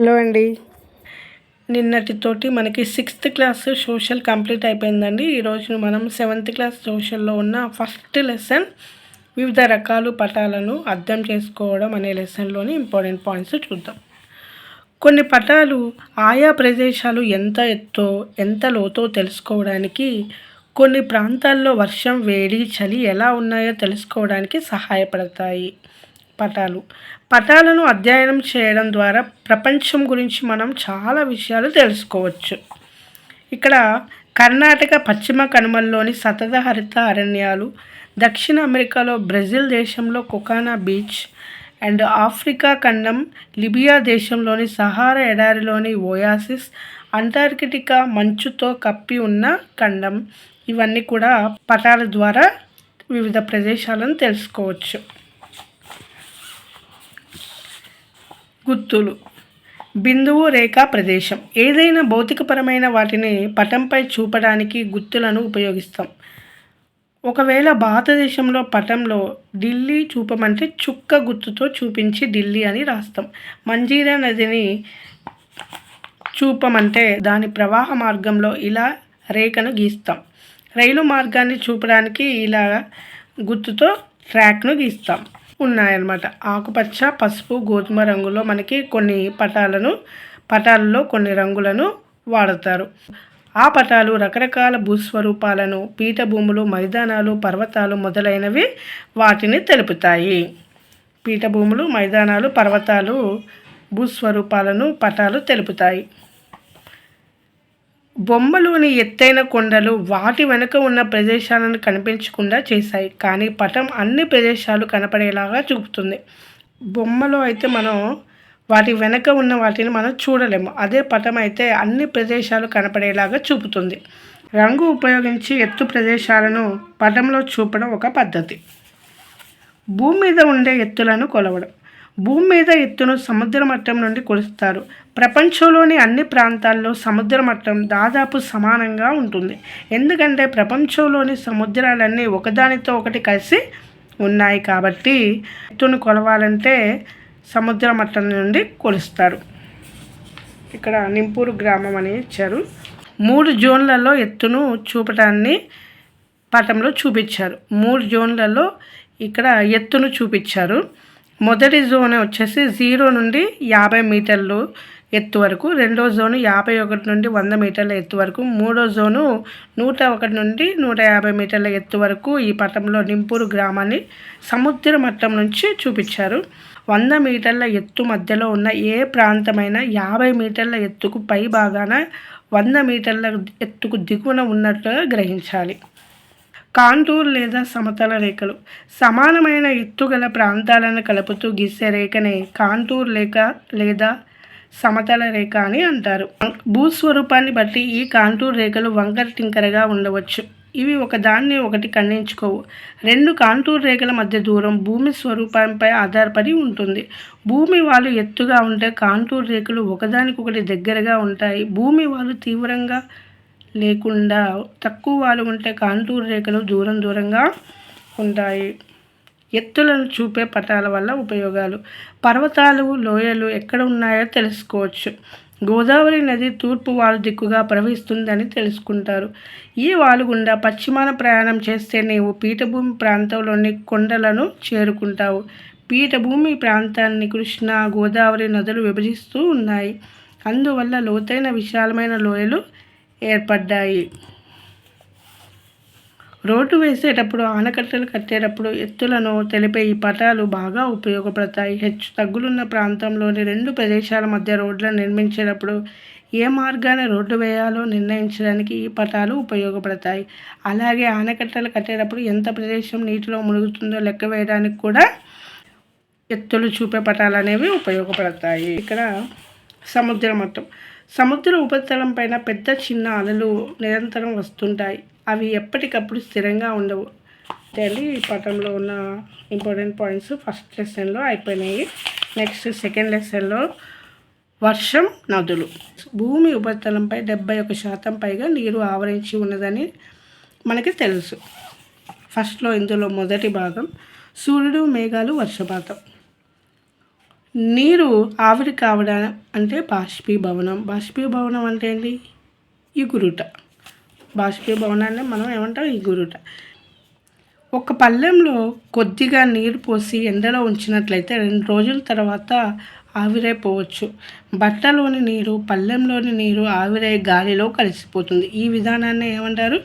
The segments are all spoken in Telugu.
హలో అండి? నిన్నటితోటి మనకి సిక్స్త్ క్లాస్ సోషల్ కంప్లీట్ అయిపోయిందండి. ఈరోజు మనం సెవెంత్ క్లాస్ సోషల్లో ఉన్న ఫస్ట్ లెసన్ వివిధ రకాలు పటాలను అర్థం చేసుకోవడం అనే లెసన్లోని ఇంపార్టెంట్ పాయింట్స్ చూద్దాం. కొన్ని పటాలు ఆయా ప్రదేశాలు ఎంత ఎత్తో ఎంత లోతో తెలుసుకోవడానికి కొన్ని ప్రాంతాల్లో వర్షం వేడి చలి ఎలా ఉన్నాయో తెలుసుకోవడానికి సహాయపడతాయి. పటాలు. పటాలను అధ్యయనం చేయడం ద్వారా ప్రపంచం గురించి మనం చాలా విషయాలు తెలుసుకోవచ్చు. ఇక్కడ కర్ణాటక పశ్చిమ కనుమల్లోని సతత హరిత అరణ్యాలు దక్షిణ అమెరికాలో బ్రెజిల్ దేశంలో కొకానా బీచ్ అండ్ ఆఫ్రికా ఖండం లిబియా దేశంలోని సహారా ఎడారిలోని ఓయాసిస్ అంటార్కిటికా మంచుతో కప్పి ఉన్న ఖండం. ఇవన్నీ కూడా పటాల ద్వారా వివిధ ప్రదేశాలను తెలుసుకోవచ్చు. గుర్తులు. బిందువు రేఖా ప్రదేశం. ఏదైనా భౌతికపరమైన వాటిని పటంపై చూపడానికి గుర్తులను ఉపయోగిస్తాం. ఒకవేళ భారతదేశంలో పటంలో ఢిల్లీ చూపమంటే చుక్క గుర్తుతో చూపించి ఢిల్లీ అని రాస్తాం. మంజీరా నదిని చూపమంటే దాని ప్రవాహ మార్గంలో ఇలా రేఖను గీస్తాం. రైలు మార్గాన్ని చూపడానికి ఇలా గుర్తుతో ట్రాక్ను గీస్తాం. ఉన్నాయన్నమాట. ఆకుపచ్చ పసుపు గోధుమ రంగులో మనకి కొన్ని పటాలను పటాలలో కొన్ని రంగులను వాడతారు. ఆ పటాలు రకరకాల భూస్వరూపాలను పీఠభూములు మైదానాలు పర్వతాలు మొదలైనవి వాటిని తెలుపుతాయి. పీఠభూములు మైదానాలు పర్వతాలు భూస్వరూపాలను పటాలు తెలుపుతాయి. బొమ్మలోని ఎత్తైన కొండలు వాటి వెనుక ఉన్న ప్రదేశాలను కనిపించకుండా చేశాయి. కానీ పటం అన్ని ప్రదేశాలు కనపడేలాగా చూపుతుంది. బొమ్మలో అయితే మనం వాటి వెనక ఉన్న వాటిని మనం చూడలేము. అదే పటం అయితే అన్ని ప్రదేశాలు కనపడేలాగా చూపుతుంది. రంగు ఉపయోగించి ఎత్తు ప్రదేశాలను పటంలో చూపడం ఒక పద్ధతి. భూమి మీద ఉండే ఎత్తులను కొలవడం. భూమి మీద ఎత్తును సముద్ర మట్టం నుండి కొలుస్తారు. ప్రపంచంలోని అన్ని ప్రాంతాల్లో సముద్ర మట్టం దాదాపు సమానంగా ఉంటుంది. ఎందుకంటే ప్రపంచంలోని సముద్రాలన్నీ ఒకదానితో ఒకటి కలిసి ఉన్నాయి కాబట్టి ఎత్తును కొలవాలంటే సముద్ర మట్టం నుండి కొలుస్తారు. ఇక్కడ నింపూరు గ్రామం అని ఇచ్చారు. మూడు జోన్లలో ఎత్తును చూపటాన్ని పటంలో చూపించారు. మూడు జోన్లలో ఇక్కడ ఎత్తును చూపించారు. మొదటి జోన్ వచ్చేసి జీరో నుండి యాభై మీటర్లు ఎత్తు వరకు. రెండో జోను యాభై ఒకటి నుండి వంద మీటర్ల ఎత్తు వరకు. మూడో జోను నూట ఒకటి నుండి నూట యాభై మీటర్ల ఎత్తు వరకు ఈ పటంలో నింపూరు గ్రామాన్ని సముద్ర మట్టం నుంచి చూపించారు. వంద మీటర్ల ఎత్తు మధ్యలో ఉన్న ఏ ప్రాంతమైన యాభై మీటర్ల ఎత్తుకు పై భాగాన వంద మీటర్ల ఎత్తుకు దిగువన ఉన్నట్లుగా గ్రహించాలి. కాంటూర్ లేదా సమతల రేఖలు. సమానమైన ఎత్తుగల ప్రాంతాలను కలుపుతూ గీసే రేఖనే కాంటూర్ లేక లేదా సమతల రేఖ అని అంటారు. భూస్వరూపాన్ని బట్టి ఈ కాంటూర్ రేఖలు వంకర టింకరగా ఉండవచ్చు. ఇవి ఒకదాన్ని ఒకటి ఖండించుకోవు. రెండు కాంటూర్ రేఖల మధ్య దూరం భూమి స్వరూపంపై ఆధారపడి ఉంటుంది. భూమి వాళ్ళు ఎత్తుగా ఉంటే కాంటూర్ రేఖలు ఒకదానికొకటి దగ్గరగా ఉంటాయి. భూమి వాళ్ళు తీవ్రంగా లేకుండా తక్కువ వాళ్ళు ఉంటే కాంటూర్ రేఖలు దూరం దూరంగా ఉంటాయి. ఎత్తులను చూపే పటాల వల్ల ఉపయోగాలు. పర్వతాలు లోయలు ఎక్కడ ఉన్నాయో తెలుసుకోవచ్చు. గోదావరి నది తూర్పు వాలు దిక్కుగా ప్రవహిస్తుందని తెలుసుకుంటారు. ఈ వాలు గుండా పశ్చిమాన ప్రయాణం చేస్తే నీవు పీఠభూమి ప్రాంతంలోని కొండలను చేరుకుంటావు. పీఠభూమి ప్రాంతాన్ని కృష్ణ గోదావరి నదులు విభజిస్తూ ఉన్నాయి. అందువల్ల లోతైన విశాలమైన లోయలు ఏర్పడ్డాయి. రోడ్డు వేసేటప్పుడు ఆనకట్టలు కట్టేటప్పుడు ఎత్తులను తెలిపే ఈ పటాలు బాగా ఉపయోగపడతాయి. హెచ్చు తగ్గులున్న ప్రాంతంలోని రెండు ప్రదేశాల మధ్య రోడ్లను నిర్మించేటప్పుడు ఏ మార్గాన రోడ్డు వేయాలో నిర్ణయించడానికి ఈ పటాలు ఉపయోగపడతాయి. అలాగే ఆనకట్టలు కట్టేటప్పుడు ఎంత ప్రదేశం నీటిలో మునుగుతుందో లెక్క వేయడానికి కూడా ఎత్తులు చూపే పటాలు అనేవి ఉపయోగపడతాయి. ఇక్కడ సముద్ర మట్టం సముద్ర ఉపరితలం పైన పెద్ద చిన్న అలలు నిరంతరం వస్తుంటాయి. అవి ఎప్పటికప్పుడు స్థిరంగా ఉండవు. అండి ఈ పటంలో ఉన్న ఇంపార్టెంట్ పాయింట్స్ ఫస్ట్ లెసన్లో అయిపోయినాయి. నెక్స్ట్ సెకండ్ లెసన్లో వర్షం నదులు. భూమి ఉపరితలంపై డెబ్బై ఒక శాతం పైగా నీరు ఆవరించి ఉన్నదని మనకి తెలుసు. ఫస్ట్లో ఇందులో మొదటి భాగం సూర్యుడు మేఘాలు వర్షపాతం. నీరు ఆవిరి కావడం అంటే బాష్పీభవనం. బాష్పీభవనం అంటే ఏంటి? ఇగురుట బాష్పీభవనాన్ని మనం ఏమంటాం? గురుట. ఒక పళ్ళెంలో కొద్దిగా నీరు పోసి ఎండలో ఉంచినట్లయితే రెండు రోజుల తర్వాత ఆవిరైపోవచ్చు బట్టలోని నీరు పళ్ళెంలోని నీరు ఆవిరై గాలిలో కలిసిపోతుంది. ఈ విధానాన్ని ఏమంటారు?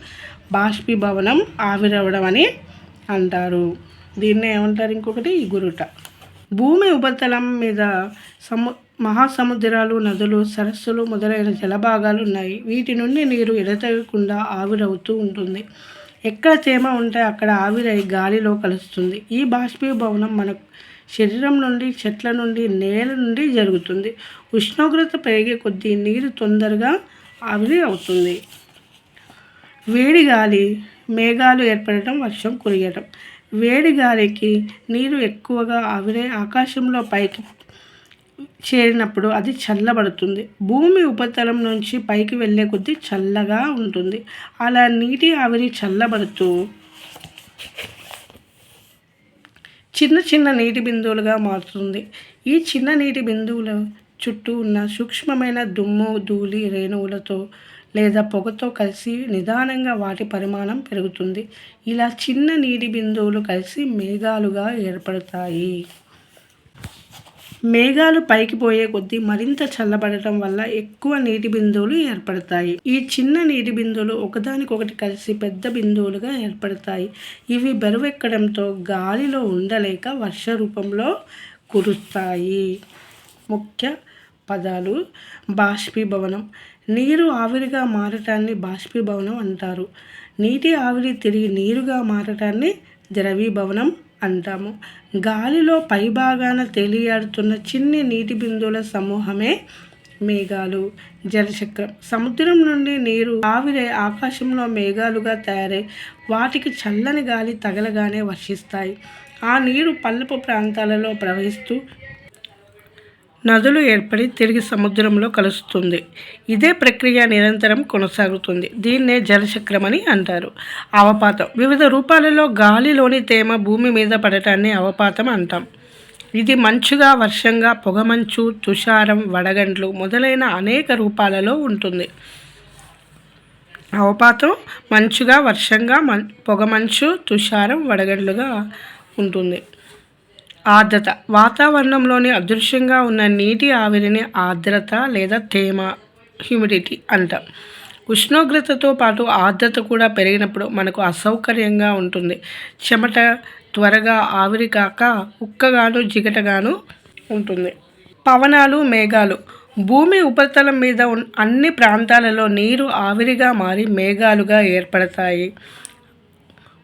బాష్పీభవనం ఆవిరవడం అని అంటారు. దీన్నే ఏమంటారు ఇంకొకటి? గురుట. భూమి ఉపరితలం మీద సము మహాసముద్రాలు నదులు సరస్సులు మొదలైన జలభాగాలు ఉన్నాయి. వీటి నుండి నీరు ఎడతెగకుండా ఆవిరవుతూ ఉంటుంది. ఎక్కడ తేమ ఉంటే అక్కడ ఆవిరై గాలిలో కలుస్తుంది. ఈ బాష్పీభవనం మన శరీరం నుండి చెట్ల నుండి నేల నుండి జరుగుతుంది. ఉష్ణోగ్రత పెరిగే కొద్దీ నీరు తొందరగా ఆవిరి అవుతుంది. వేడి గాలి మేఘాలు ఏర్పడటం వర్షం కురియటం. వేడి గాలికి నీరు ఎక్కువగా ఆవిరే ఆకాశంలో పైకి చేరినప్పుడు అది చల్లబడుతుంది. భూమి ఉపరితలం నుంచి పైకి వెళ్ళే కొద్దీ చల్లగా ఉంటుంది. అలా నీటి ఆవిరి చల్లబడుతూ చిన్న చిన్న నీటి బిందువులుగా మారుతుంది. ఈ చిన్న నీటి బిందువుల చుట్టూ ఉన్న సూక్ష్మమైన దుమ్ము ధూళి రేణువులతో లేదా పొగతో కలిసి నిదానంగా వాటి పరిమాణం పెరుగుతుంది. ఇలా చిన్న నీటి బిందువులు కలిసి మేఘాలుగా ఏర్పడతాయి. మేఘాలు పైకి పోయే కొద్దీ మరింత చల్లబడటం వల్ల ఎక్కువ నీటి బిందువులు ఏర్పడతాయి. ఈ చిన్న నీటి బిందువులు ఒకదానికొకటి కలిసి పెద్ద బిందువులుగా ఏర్పడతాయి. ఇవి బరువెక్కడంతో గాలిలో ఉండలేక వర్ష రూపంలో కురుస్తాయి. ముఖ్య పదాలు బాష్పీభవనం. నీరు ఆవిరిగా మారటాన్ని బాష్పీభవనం అంటారు. నీటి ఆవిరి తిరిగి నీరుగా మారటాన్ని ద్రవీభవనం అంటాము. గాలిలో పైభాగాన తేలియాడుతున్న చిన్ని నీటి బిందువుల సమూహమే మేఘాలు. జలచక్రం. సముద్రం నుండి నీరు ఆవిరే ఆకాశంలో మేఘాలుగా తయారై వాటికి చల్లని గాలి తగలగానే వర్షిస్తాయి. ఆ నీరు పల్లపు ప్రాంతాలలో ప్రవహిస్తూ నదులు ఏర్పడి తిరిగి సముద్రంలో కలుస్తుంది. ఇదే ప్రక్రియ నిరంతరం కొనసాగుతుంది. దీన్నే జలచక్రం అని అంటారు. అవపాతం. వివిధ రూపాలలో గాలిలోని తేమ భూమి మీద పడటాన్ని అవపాతం అంటాం. ఇది మంచుగా వర్షంగా పొగమంచు తుషారం వడగండ్లు మొదలైన అనేక రూపాలలో ఉంటుంది. అవపాతం మంచుగా వర్షంగా మన్ పొగమంచు తుషారం వడగండ్లుగా ఉంటుంది. ఆర్ద్రత. వాతావరణంలోని అదృశ్యంగా ఉన్న నీటి ఆవిరిని ఆర్ద్రత లేదా తేమ హ్యూమిడిటీ అంటాం. ఉష్ణోగ్రతతో పాటు ఆర్ద్రత కూడా పెరిగినప్పుడు మనకు అసౌకర్యంగా ఉంటుంది. చెమట త్వరగా ఆవిరి కాక ఉక్కగాను జిగటగాను ఉంటుంది. పవనాలు మేఘాలు. భూమి ఉపరితలం మీద అన్ని ప్రాంతాలలో నీరు ఆవిరిగా మారి మేఘాలుగా ఏర్పడతాయి.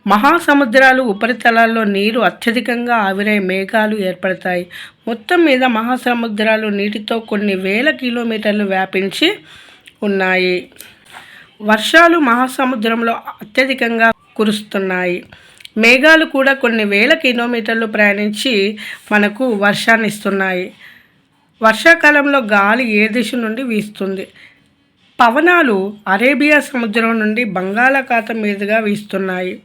మహాసముద్రాలు ఉపరితలాల్లో నీరు అత్యధికంగా ఆవిరై మేఘాలు ఏర్పడతాయి. మొత్తం మీద మహాసముద్రాలు నీటితో కొన్ని వేల కిలోమీటర్లు వ్యాపించి ఉన్నాయి. వర్షాలు మహాసముద్రంలో అత్యధికంగా కురుస్తున్నాయి. మేఘాలు కూడా కొన్ని వేల కిలోమీటర్లు ప్రయాణించి మనకు వర్షాన్ని ఇస్తున్నాయి. వర్షాకాలంలో గాలి ఏ దిశ నుండి వీస్తుంది? పవనాలు అరేబియా సముద్రం నుండి బంగాళాఖాతం మీదుగా వీస్తున్నాయి.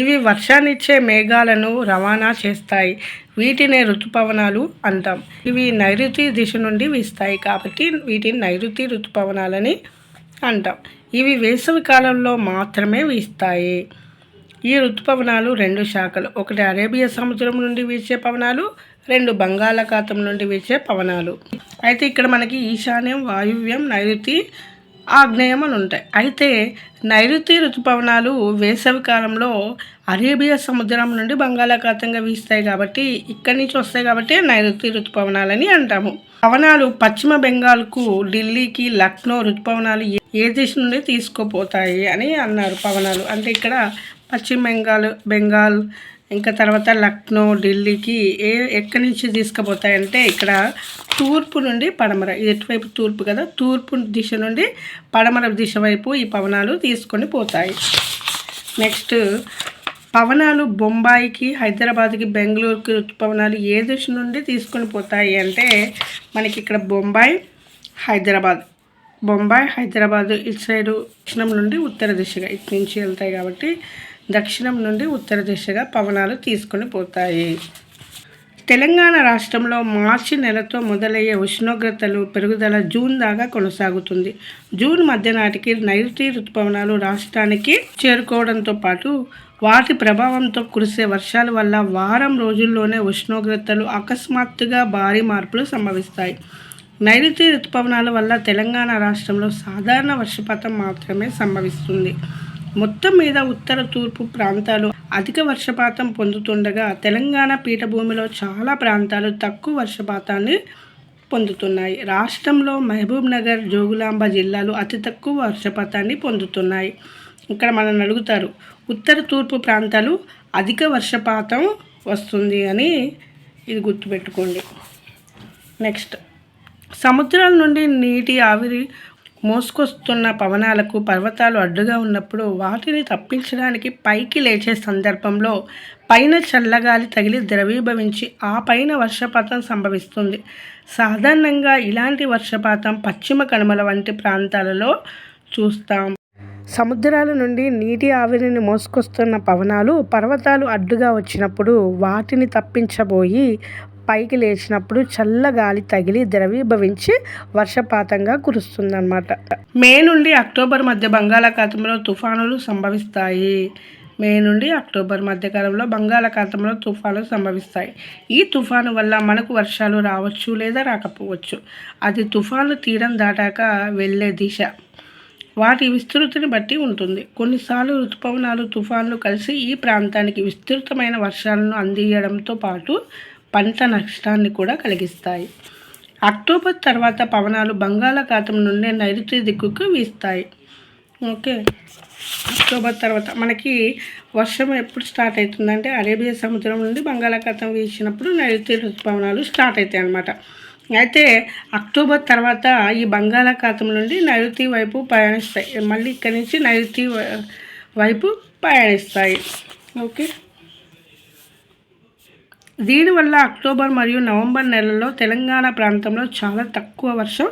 ఇవి వర్షాన్నిచ్చే మేఘాలను రవాణా చేస్తాయి. వీటినే ఋతుపవనాలు అంటాం. ఇవి నైరుతి దిశ నుండి వీస్తాయి కాబట్టి వీటిని నైరుతి ఋతుపవనాలని అంటాం. ఇవి వేసవి కాలంలో మాత్రమే వీస్తాయి. ఈ ఋతుపవనాలు రెండు శాఖలు. ఒకటి అరేబియా సముద్రం నుండి వీచే పవనాలు రెండు బంగాళాఖాతం నుండి వీచే పవనాలు. అయితే ఇక్కడ మనకి ఈశాన్యం వాయువ్యం నైరుతి ఆగ్నేయం అని ఉంటాయి అయితే నైరుతి ఋతుపవనాలు వేసవి కాలంలో అరేబియా సముద్రం నుండి బంగాళాఖాతంగా వీస్తాయి కాబట్టి ఇక్కడి నుంచి వస్తాయి కాబట్టి నైరుతి ఋతుపవనాలని అంటాము. పవనాలు పశ్చిమ బెంగాల్కు ఢిల్లీకి లక్నో ఋతుపవనాలు ఏ దిశ నుండి తీసుకుపోతాయి అని అన్నారు పవనాలు. అంటే ఇక్కడ పశ్చిమ బెంగాల్ బెంగాల్ ఇంకా తర్వాత లక్నో ఢిల్లీకి ఏ ఎక్కడి నుంచి తీసుకుపోతాయంటే ఇక్కడ తూర్పు నుండి పడమర. ఎటువైపు తూర్పు కదా? తూర్పు దిశ నుండి పడమర దిశ వైపు ఈ పవనాలు తీసుకొని పోతాయి. నెక్స్ట్ పవనాలు బొంబాయికి హైదరాబాద్కి బెంగళూరుకి పవనాలు ఏ దిశ నుండి తీసుకొని పోతాయి అంటే మనకి ఇక్కడ బొంబాయి హైదరాబాద్. బొంబాయి హైదరాబాద్ ఇటు సైడు దక్షిణం నుండి ఉత్తర దిశగా ఇటు నుంచి వెళ్తాయి కాబట్టి దక్షిణం నుండి ఉత్తర దిశగా పవనాలు తీసుకొని పోతాయి. తెలంగాణ రాష్ట్రంలో మార్చి నెలతో మొదలయ్యే ఉష్ణోగ్రతలు పెరుగుదల జూన్ దాకా కొనసాగుతుంది. జూన్ మధ్య నాటికి నైరుతి ఋతుపవనాలు రాష్ట్రానికి చేరుకోవడంతో పాటు వాటి ప్రభావంతో కురిసే వర్షాల వల్ల వారం రోజుల్లోనే ఉష్ణోగ్రతలు అకస్మాత్తుగా భారీ మార్పులు సంభవిస్తాయి. నైరుతి ఋతుపవనాల వల్ల తెలంగాణ రాష్ట్రంలో సాధారణ వర్షపాతం మాత్రమే సంభవిస్తుంది. మొత్తం మీద ఉత్తర తూర్పు ప్రాంతాలు అధిక వర్షపాతం పొందుతుండగా తెలంగాణ పీఠభూమిలో చాలా ప్రాంతాలు తక్కువ వర్షపాతాన్ని పొందుతున్నాయి. రాష్ట్రంలో మహబూబ్ నగర్ జోగులాంబ జిల్లాలు అతి తక్కువ వర్షపాతాన్ని పొందుతున్నాయి. ఇక్కడ మనల్ని అడుగుతారు ఉత్తర తూర్పు ప్రాంతాలు అధిక వర్షపాతం వస్తుంది అని ఇది గుర్తుపెట్టుకోండి. నెక్స్ట్ సముద్రాల నుండి నీటి ఆవిరి మోసుకొస్తున్న పవనాలకు పర్వతాలు అడ్డుగా ఉన్నప్పుడు వాటిని తప్పించడానికి పైకి లేచే సందర్భంలో పైన చల్లగాలి తగిలి ద్రవీభవించి ఆ పైన వర్షపాతం సంభవిస్తుంది. సాధారణంగా ఇలాంటి వర్షపాతం పశ్చిమ కనుమల వంటి ప్రాంతాలలో చూస్తాం. సముద్రాల నుండి నీటి ఆవిరిని మోసుకొస్తున్న పవనాలు పర్వతాలు అడ్డుగా వచ్చినప్పుడు వాటిని తప్పించబోయి పైకి లేచినప్పుడు చల్ల గాలి తగిలి ద్రవీభవించి వర్షపాతంగా కురుస్తుందన్నమాట. మే నుండి అక్టోబర్ మధ్య బంగాళాఖాతంలో తుఫానులు సంభవిస్తాయి. మే నుండి అక్టోబర్ మధ్యకాలంలో బంగాళాఖాతంలో తుఫానులు సంభవిస్తాయి. ఈ తుఫాను వల్ల మనకు వర్షాలు రావచ్చు లేదా రాకపోవచ్చు. అది తుఫాను తీరం దాటాక వెళ్ళే దిశ. వాటి విస్తృతిని బట్టి ఉంటుంది. కొన్నిసార్లు ఋతుపవనాలు తుఫాన్లు కలిసి ఈ ప్రాంతానికి విస్తృతమైన వర్షాలను అందియడంతో పాటు పంట నష్టాన్ని కూడా కలిగిస్తాయి. అక్టోబర్ తర్వాత పవనాలు బంగాళాఖాతం నుండి నైరుతి దిక్కుకు వీస్తాయి. ఓకే. అక్టోబర్ తర్వాత మనకి వర్షం ఎప్పుడు స్టార్ట్ అవుతుందంటే అరేబియా సముద్రం నుండి బంగాళాఖాతం వీసినప్పుడు నైరుతి ఋతుపవనాలు స్టార్ట్ అవుతాయి అన్నమాట. అయితే అక్టోబర్ తర్వాత ఈ బంగాళాఖాతం నుండి నైరుతి వైపు ప్రయాణిస్తాయి. మళ్ళీ ఇక్కడి నుంచి నైరుతి వైపు ప్రయాణిస్తాయి. ఓకే. దీనివల్ల అక్టోబర్ మరియు నవంబర్ నెలల్లో తెలంగాణ ప్రాంతంలో చాలా తక్కువ వర్షం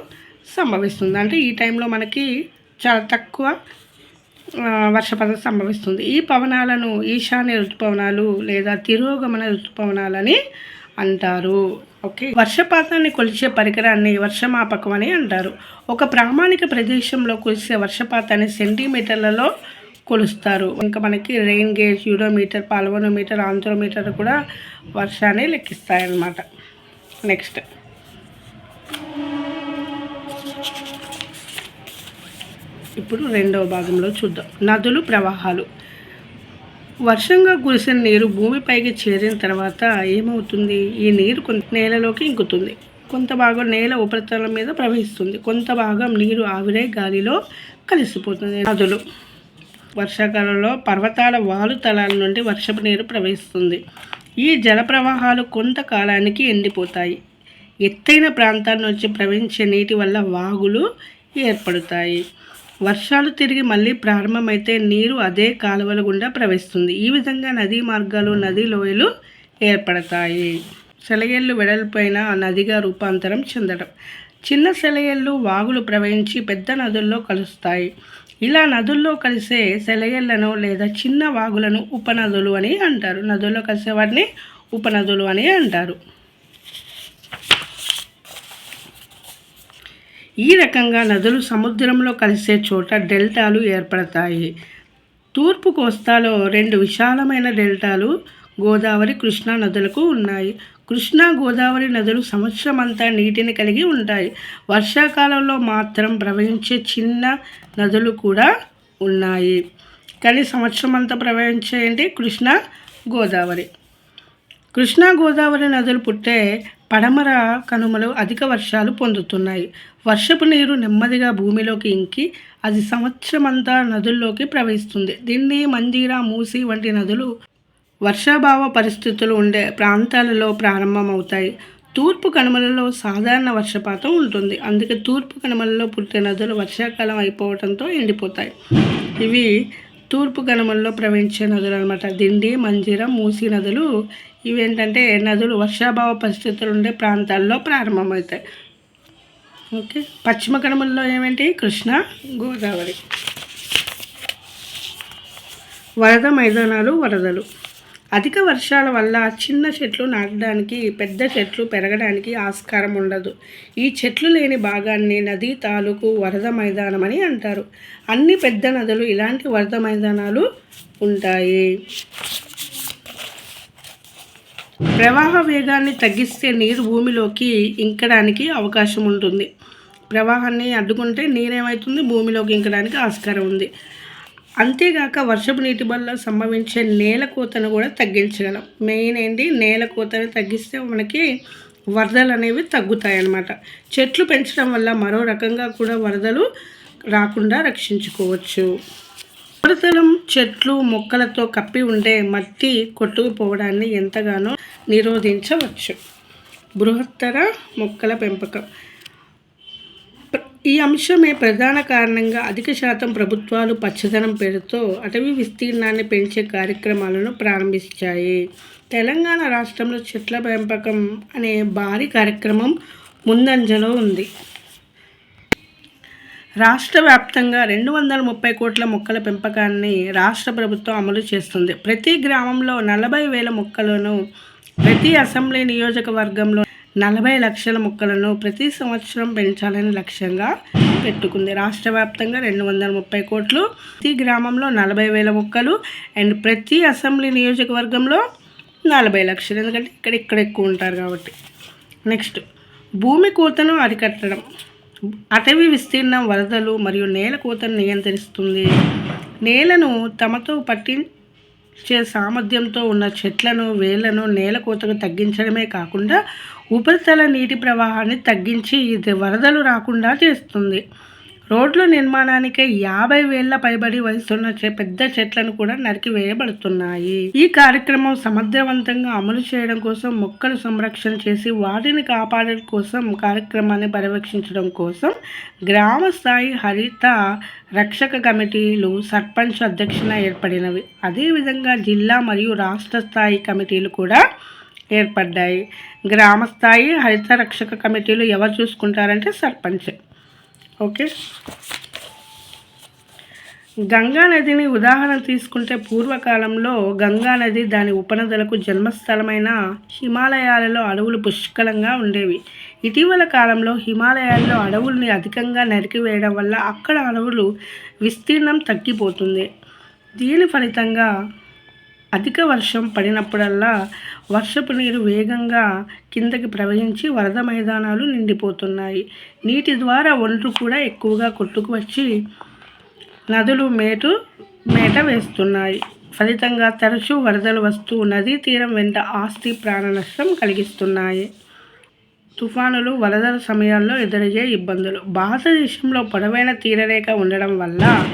సంభవిస్తుంది. అంటే ఈ టైంలో మనకి చాలా తక్కువ వర్షపాతం సంభవిస్తుంది. ఈ పవనాలను ఈశాన్య ఋతుపవనాలు లేదా తిరోగమన ఋతుపవనాలని అంటారు. ఓకే? వర్షపాతాన్ని కొలిచే పరికరాన్ని వర్షమాపకం అని అంటారు. ఒక ప్రామాణిక ప్రదేశంలో కురిసే వర్షపాతాన్ని సెంటీమీటర్లలో కొలుస్తారు. ఇంకా మనకి రెయిన్ గేజ్ యూరోమీటర్ పాల్వనోమీటర్ ఆంధ్రోమీటర్ కూడా వర్షాన్ని లెక్కిస్తాయన్నమాట. నెక్స్ట్ ఇప్పుడు రెండవ భాగంలో చూద్దాం. నదులు ప్రవాహాలు. వర్షంగా కురిసిన నీరు భూమిపైకి చేరిన తర్వాత ఏమవుతుంది? ఈ నీరు కొంత నేలలోకి ఇంకుతుంది. కొంత భాగం నేల ఉపరితలం మీద ప్రవహిస్తుంది. కొంత భాగం నీరు ఆవిరై గాలిలో కలిసిపోతుంది. నదులు. వర్షాకాలంలో పర్వతాల వాలుతలాల నుండి వర్షపు నీరు ప్రవహిస్తుంది. ఈ జల ప్రవాహాలు కొంతకాలానికి ఎండిపోతాయి. ఎత్తైన ప్రాంతాల నుంచి ప్రవహించే నీటి వల్ల వాగులు ఏర్పడతాయి. వర్షాలు తిరిగి మళ్ళీ ప్రారంభమైతే నీరు అదే కాలువల గుండా ప్రవహిస్తుంది. ఈ విధంగా నదీ మార్గాలు నదీ లోయలు ఏర్పడతాయి. సెలయేళ్ళు వెడల్పోయిన నదిగా రూపాంతరం చెందడం చిన్న సెలయేళ్ళు వాగులు ప్రవహించి పెద్ద నదుల్లో కలుస్తాయి. ఇలా నదుల్లో కలిసే సెలయేళ్ళను లేదా చిన్న వాగులను ఉపనదులు అని అంటారు. నదుల్లో కలిసే వాటిని ఉపనదులు అని అంటారు. ఈ రకంగా నదులు సముద్రంలో కలిసే చోట డెల్టాలు ఏర్పడతాయి. తూర్పు కోస్తాలో రెండు విశాలమైన డెల్టాలు గోదావరి కృష్ణా నదులకు ఉన్నాయి. కృష్ణా గోదావరి నదులు సంవత్సరమంతా నీటిని కలిగి ఉంటాయి. వర్షాకాలంలో మాత్రం ప్రవహించే చిన్న నదులు కూడా ఉన్నాయి. కానీ సంవత్సరం అంతా ప్రవహించే ఏంటి? కృష్ణా గోదావరి. కృష్ణా గోదావరి నదులు పుట్టే పడమర కనుమలు అధిక వర్షాలు పొందుతున్నాయి. వర్షపు నీరు నెమ్మదిగా భూమిలోకి ఇంకి అది సంవత్సరమంతా నదుల్లోకి ప్రవహిస్తుంది. దీన్ని మంజీరా మూసి వంటి నదులు వర్షాభావ పరిస్థితులు ఉండే ప్రాంతాలలో ప్రారంభమవుతాయి. తూర్పు కనుమలలో సాధారణ వర్షపాతం ఉంటుంది. అందుకే తూర్పు కనుమలలో పుట్టే నదులు వర్షాకాలం అయిపోవడంతో ఎండిపోతాయి. ఇవి తూర్పు కనుమల్లో ప్రవహించే నదులు అనమాట దిండి మంజీర మూసి నదులు. ఇవి ఏంటంటే నదులు వర్షాభావ పరిస్థితులు ఉండే ప్రాంతాల్లో ప్రారంభమవుతాయి. ఓకే. పశ్చిమ కనుమల్లో ఏమేంటి? కృష్ణ గోదావరి. వరద మైదానాలు వరదలు. అధిక వర్షాల వల్ల చిన్న చెట్లు నాటడానికి పెద్ద చెట్లు పెరగడానికి ఆస్కారం ఉండదు. ఈ చెట్లు లేని భాగాన్ని నది తాలూకు వరద మైదానం అని అంటారు. అన్ని పెద్ద నదులు ఇలాంటి వరద మైదానాలు ఉంటాయి. ప్రవాహ వేగాన్ని తగ్గిస్తే నీరు భూమిలోకి ఇంకడానికి అవకాశం ఉంటుంది. ప్రవాహాన్ని అడ్డుకుంటే నీరేమవుతుంది? భూమిలోకి ఇంకడానికి ఆస్కారం ఉంది. అంతేగాక వర్షపు నీటి వల్ల సంభవించే నేల కోతను కూడా తగ్గించగలం. మెయిన్ ఏంటి? నేల కోతను తగ్గిస్తే మనకి వరదలు అనేవి తగ్గుతాయి అన్నమాట చెట్లు పెంచడం వల్ల మరో రకంగా కూడా వరదలు రాకుండా రక్షించుకోవచ్చు. ఉపరితలం చెట్లు మొక్కలతో కప్పి ఉండే మట్టి కొట్టుకుపోవడాన్ని ఎంతగానో నిరోధించవచ్చు. బృహత్తర మొక్కల పెంపకం. ఈ అంశమే ప్రధాన కారణంగా అధిక శాతం ప్రభుత్వాలు పచ్చదనం పేరుతో అటవీ విస్తీర్ణాన్ని పెంచే కార్యక్రమాలను ప్రారంభించాయి. తెలంగాణ రాష్ట్రంలో చెట్ల పెంపకం అనే భారీ కార్యక్రమం ముందంజలో ఉంది. రాష్ట్ర వ్యాప్తంగా రెండు వందల ముప్పై కోట్ల మొక్కల పెంపకాన్ని రాష్ట్ర ప్రభుత్వం అమలు చేస్తుంది. ప్రతి గ్రామంలో నలభై వేల మొక్కలను ప్రతి అసెంబ్లీ నియోజకవర్గంలో నలభై లక్షల మొక్కలను ప్రతి సంవత్సరం పెంచాలని లక్ష్యంగా పెట్టుకుంది. రాష్ట్ర వ్యాప్తంగా రెండు వందల ముప్పై కోట్లు. ప్రతి గ్రామంలో నలభై వేల మొక్కలు. అండ్ ప్రతి అసెంబ్లీ నియోజకవర్గంలో నలభై లక్షలు. ఎందుకంటే ఇక్కడ ఇక్కడ ఎక్కువ ఉంటారు కాబట్టి. నెక్స్ట్ భూమి కోతను అరికట్టడం. అటవీ విస్తీర్ణం వరదలు మరియు నేల కోతను నియంత్రిస్తుంది. నేలను తమతో పట్టించే సామర్థ్యంతో ఉన్న చెట్లను వేళ్ళను నేల కోతకు తగ్గించడమే కాకుండా ఉపరితల నీటి ప్రవాహాన్ని తగ్గించి ఇది వరదలు రాకుండా చేస్తుంది. రోడ్ల నిర్మాణానికి యాభై వేల పైబడి వయసున్న పెద్ద చెట్లను కూడా నరికివేయబడుతున్నాయి. ఈ కార్యక్రమం సమర్థవంతంగా అమలు చేయడం కోసం మొక్కలు సంరక్షణ చేసి వాటిని కాపాడడం కోసం కార్యక్రమాన్ని పర్యవేక్షించడం కోసం గ్రామ స్థాయి హరిత రక్షక కమిటీలు సర్పంచ్ అధ్యక్షన ఏర్పడినవి. అదేవిధంగా జిల్లా మరియు రాష్ట్ర స్థాయి కమిటీలు కూడా ఏర్పడ్డాయి. గ్రామ స్థాయి హరిత రక్షక కమిటీలు ఎవరు చూసుకుంటారంటే సర్పంచ్. ఓకే? గంగా నదిని ఉదాహరణ తీసుకుంటే పూర్వకాలంలో గంగా నది దాని ఉపనదులకు జన్మస్థలమైన హిమాలయాలలో అడవులు పుష్కలంగా ఉండేవి. ఇటీవల కాలంలో హిమాలయాల్లో అడవుల్ని అధికంగా నరికివేయడం వల్ల అక్కడ అడవులు విస్తీర్ణం తగ్గిపోతుంది. దీని ఫలితంగా అధిక వర్షం పడినప్పుడల్లా వర్షపు నీరు వేగంగా కిందకి ప్రవహించి వరద మైదానాలు నిండిపోతున్నాయి. నీటి ద్వారా ఒండ్రు కూడా ఎక్కువగా కొట్టుకు వచ్చి నదులు మేటు మేట వేస్తున్నాయి. ఫలితంగా తరచూ వరదలు వస్తూ నదీ తీరం వెంట ఆస్తి ప్రాణ నష్టం కలిగిస్తున్నాయి. తుఫానులు వరదల సమయాల్లో ఎదురయ్యే ఇబ్బందులు. భారతదేశంలో పొడవైన తీరరేఖ ఉండడం వల్ల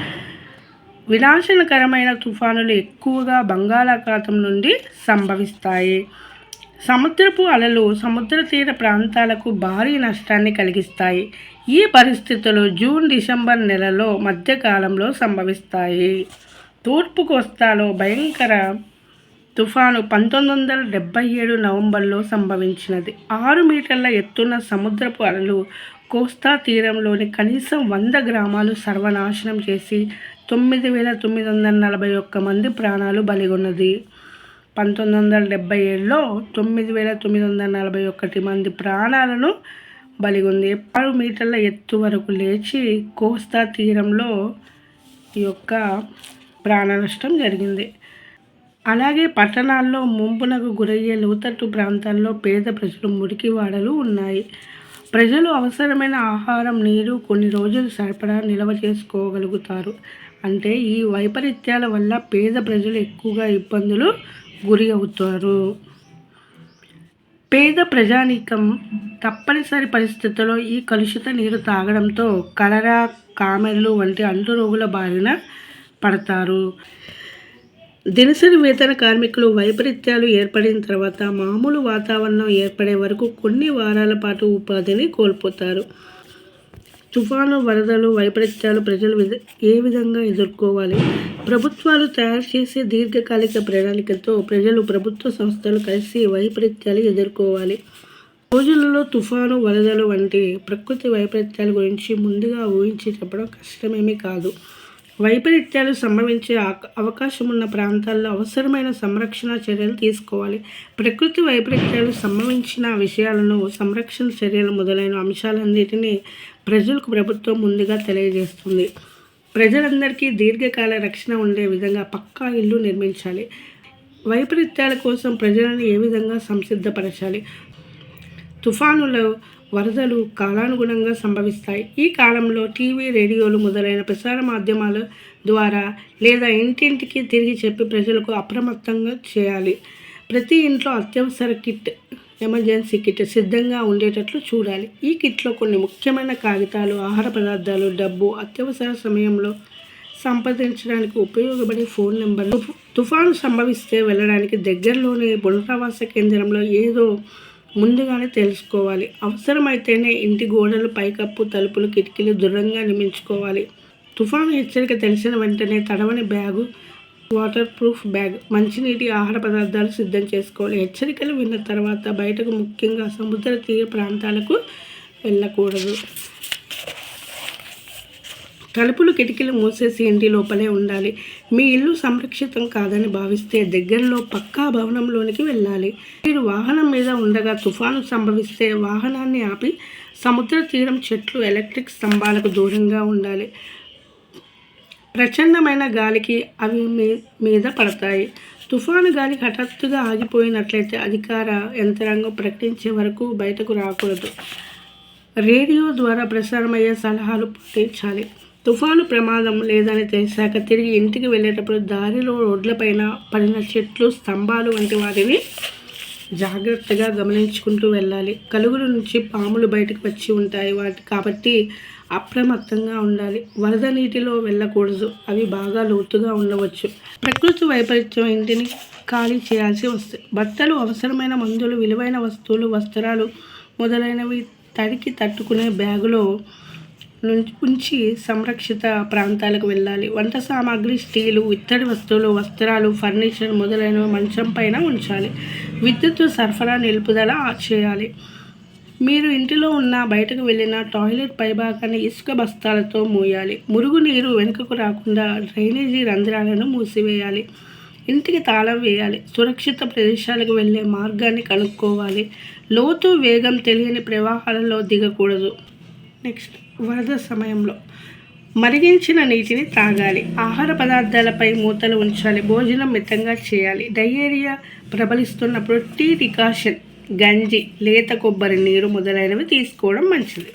వినాశనకరమైన తుఫానులు ఎక్కువగా బంగాళాఖాతం నుండి సంభవిస్తాయి. సముద్రపు అలలు సముద్ర తీర ప్రాంతాలకు భారీ నష్టాన్ని కలిగిస్తాయి. ఈ పరిస్థితులు జూన్ డిసెంబర్ నెలలో మధ్యకాలంలో సంభవిస్తాయి. తూర్పు కోస్తాలో భయంకర తుఫాను పంతొమ్మిది వందల డెబ్బై ఏడు నవంబర్లో సంభవించినది. ఆరు మీటర్ల ఎత్తున్న సముద్రపు అలలు కోస్తా తీరంలోని కనీసం వంద గ్రామాలు సర్వనాశనం చేసి తొమ్మిది వేల తొమ్మిది వందల నలభై ఒక్క మంది ప్రాణాలు బలిగొన్నది. పంతొమ్మిది వందల డెబ్బై ఏడులో తొమ్మిది వేల తొమ్మిది వందల నలభై ఒకటి మంది ప్రాణాలను బలిగొంది. ఆరు మీటర్ల ఎత్తు వరకు లేచి కోస్తా తీరంలో ఈ యొక్క ప్రాణ నష్టం జరిగింది. అలాగే పట్టణాల్లో ముంపునకు గురయ్యే లోతట్టు ప్రాంతాల్లో పేద ప్రజలు మురికి వాడలు ఉన్నాయి. ప్రజలు అవసరమైన ఆహారం నీరు కొన్ని రోజులు సరిపడా నిల్వ చేసుకోగలుగుతారు. అంటే ఈ వైపరీత్యాల వల్ల పేద ప్రజలు ఎక్కువగా ఇబ్బందులు గురి అవుతారు. పేద ప్రజానీకం తప్పనిసరి పరిస్థితుల్లో ఈ కలుషిత నీరు తాగడంతో కలరా కామెర్లు వంటి అంటురోగుల బారిన పడతారు. దినసరి వేతన కార్మికులు వైపరీత్యాలు ఏర్పడిన తర్వాత మామూలు వాతావరణం ఏర్పడే వరకు కొన్ని వారాల పాటు ఉపాధిని కోల్పోతారు. తుఫాను వరదలు వైపరీత్యాలు ప్రజలు ఏ విధంగా ఎదుర్కోవాలి? ప్రభుత్వాలు తయారు చేసే దీర్ఘకాలిక ప్రణాళికతో ప్రజలు ప్రభుత్వ సంస్థలు కలిసి వైపరీత్యాలు ఎదుర్కోవాలి. రోజులలో తుఫాను వరదలు వంటి ప్రకృతి వైపరీత్యాల గురించి ముందుగా ఊహించి చెప్పడం కష్టమేమీ కాదు. వైపరీత్యాలు సంభవించే అవకాశం ఉన్న ప్రాంతాల్లో అవసరమైన సంరక్షణ చర్యలు తీసుకోవాలి. ప్రకృతి వైపరీత్యాలు సంభవించిన విషయాలను సంరక్షణ చర్యలు మొదలైన అంశాలన్నిటినీ ప్రజలకు ప్రభుత్వం ముందుగా తెలియజేస్తుంది. ప్రజలందరికీ దీర్ఘకాల రక్షణ ఉండే విధంగా పక్కా ఇల్లు నిర్మించాలి. వైపరీత్యాల కోసం ప్రజలను ఏ విధంగా సంసిద్ధపరచాలి? తుఫానులు వరదలు కాలానుగుణంగా సంభవిస్తాయి. ఈ కాలంలో టీవీ రేడియోలు మొదలైన ప్రసార మాధ్యమాల ద్వారా లేదా ఇంటింటికి తిరిగి చెప్పి ప్రజలకు అప్రమత్తంగా చేయాలి. ప్రతి ఇంట్లో అత్యవసర కిట్ ఎమర్జెన్సీ కిట్ సిద్ధంగా ఉండేటట్లు చూడాలి. ఈ కిట్లో కొన్ని ముఖ్యమైన కాగితాలు ఆహార పదార్థాలు డబ్బు అత్యవసర సమయంలో సంప్రదించడానికి ఉపయోగపడే ఫోన్ నెంబర్లు. తుఫాను సంభవిస్తే వెళ్ళడానికి దగ్గరలోని పునరావాస కేంద్రంలో ఏదో ముందుగానే తెలుసుకోవాలి. అవసరమైతేనే ఇంటి గోడలు పైకప్పు తలుపులు కిటికీలు దృఢంగా నిర్మించుకోవాలి. తుఫాను హెచ్చరిక తెలిసిన వెంటనే తడవని బ్యాగు వాటర్ ప్రూఫ్ బ్యాగ్ మంచినీటి ఆహార పదార్థాలు సిద్ధం చేసుకోవాలి. హెచ్చరికలు విన్న తర్వాత బయటకు ముఖ్యంగా సముద్ర తీర ప్రాంతాలకు వెళ్ళకూడదు. తలుపులు కిటికీలు మూసేసి ఇంటి లోపలే ఉండాలి. మీ ఇల్లు సంరక్షితం కాదని భావిస్తే దగ్గరలో పక్కా భవనంలోనికి వెళ్ళాలి. మీరు వాహనం మీద ఉండగా తుఫాను సంభవిస్తే వాహనాన్ని ఆపి సముద్ర తీరం చెట్లు ఎలక్ట్రిక్ స్తంభాలకు దూరంగా ఉండాలి. ప్రచండమైన గాలికి అవి మీ మీద పడతాయి. తుఫాను గాలి హఠాత్తుగా ఆగిపోయినట్లయితే అధికార యంత్రాంగం ప్రకటించే వరకు బయటకు రాకూడదు. రేడియో ద్వారా ప్రసారమయ్యే సలహాలు పాటించాలి. తుఫాను ప్రమాదం లేదని తెలిసాక తిరిగి ఇంటికి వెళ్ళేటప్పుడు దారిలో రోడ్లపైన పడిన చెట్లు స్తంభాలు వంటి వాటిని జాగ్రత్తగా గమనించుకుంటూ వెళ్ళాలి. కలుగుల నుంచి పాములు బయటకు వచ్చి ఉంటాయి వాటి కాబట్టి అప్రమత్తంగా ఉండాలి. వరద నీటిలో వెళ్ళకూడదు. అవి బాగా లోతుగా ఉండవచ్చు. ప్రకృతి వైపరీత్యం ఇంటిని ఖాళీ చేయాల్సి వస్తుంది. బట్టలు అవసరమైన మందులు విలువైన వస్తువులు వస్త్రాలు మొదలైనవి తడికి తట్టుకునే బ్యాగులో ఉంచి సంరక్షిత ప్రాంతాలకు వెళ్ళాలి. వంట సామాగ్రి స్టీలు ఇత్తడి వస్తువులు వస్త్రాలు ఫర్నిచర్ మొదలైనవి మంచం పైన ఉంచాలి. విద్యుత్ సరఫరా నిలుపుదల చేయాలి. మీరు ఇంటిలో ఉన్న బయటకు వెళ్ళిన టాయిలెట్ పైభాగాన్ని ఇసుక బస్తాలతో మూయాలి. మురుగునీరు వెనుకకు రాకుండా డ్రైనేజీ రంధ్రాలను మూసివేయాలి. ఇంటికి తాళం వేయాలి. సురక్షిత ప్రదేశాలకు వెళ్ళే మార్గాన్ని కనుక్కోవాలి. లోతు వేగం తెలియని ప్రవాహాలలో దిగకూడదు. నెక్స్ట్. వరద సమయంలో మరిగించిన నీటిని తాగాలి. ఆహార పదార్థాలపై మూతలు ఉంచాలి. భోజనం మితంగా చేయాలి. డయేరియా ప్రబలిస్తున్నప్పుడు టీ డికాషన్ గంజి లేత కొబ్బరి నీరు మొదలైనవి తీసుకోవడం మంచిది.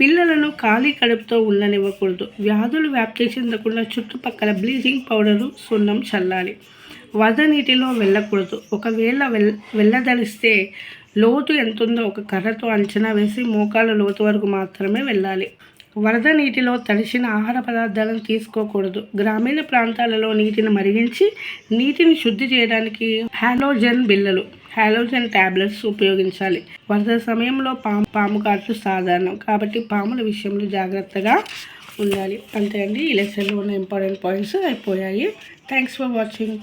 పిల్లలను ఖాళీ కడుపుతో ఉండనివ్వకూడదు. వ్యాధులు వ్యాప్తి చెందకుండా చుట్టుపక్కల బ్లీచింగ్ పౌడరు సున్నం చల్లాలి. వరద నీటిలో వెళ్ళకూడదు. ఒకవేళ వెల్ వెళ్ళదలిస్తే లోతు ఎంతుందో ఒక కర్రతో అంచనా వేసి మోకాళ్ళ లోతు వరకు మాత్రమే వెళ్ళాలి. వరద నీటిలో తడిసిన ఆహార పదార్థాలను తీసుకోకూడదు. గ్రామీణ ప్రాంతాలలో నీటిని మరిగించి నీటిని శుద్ధి చేయడానికి హాలోజన్ బిళ్ళలు హాలోజన్ టాబ్లెట్స్ ఉపయోగించాలి. వరద సమయంలో పాము పాము కాట్లు సాధారణం. కాబట్టి పాముల విషయంలో జాగ్రత్తగా ఉండాలి. అంతే అండి. ఈ లెసన్లో ఉన్న ఇంపార్టెంట్ పాయింట్స్ అయిపోయాయి. Thanks for watching.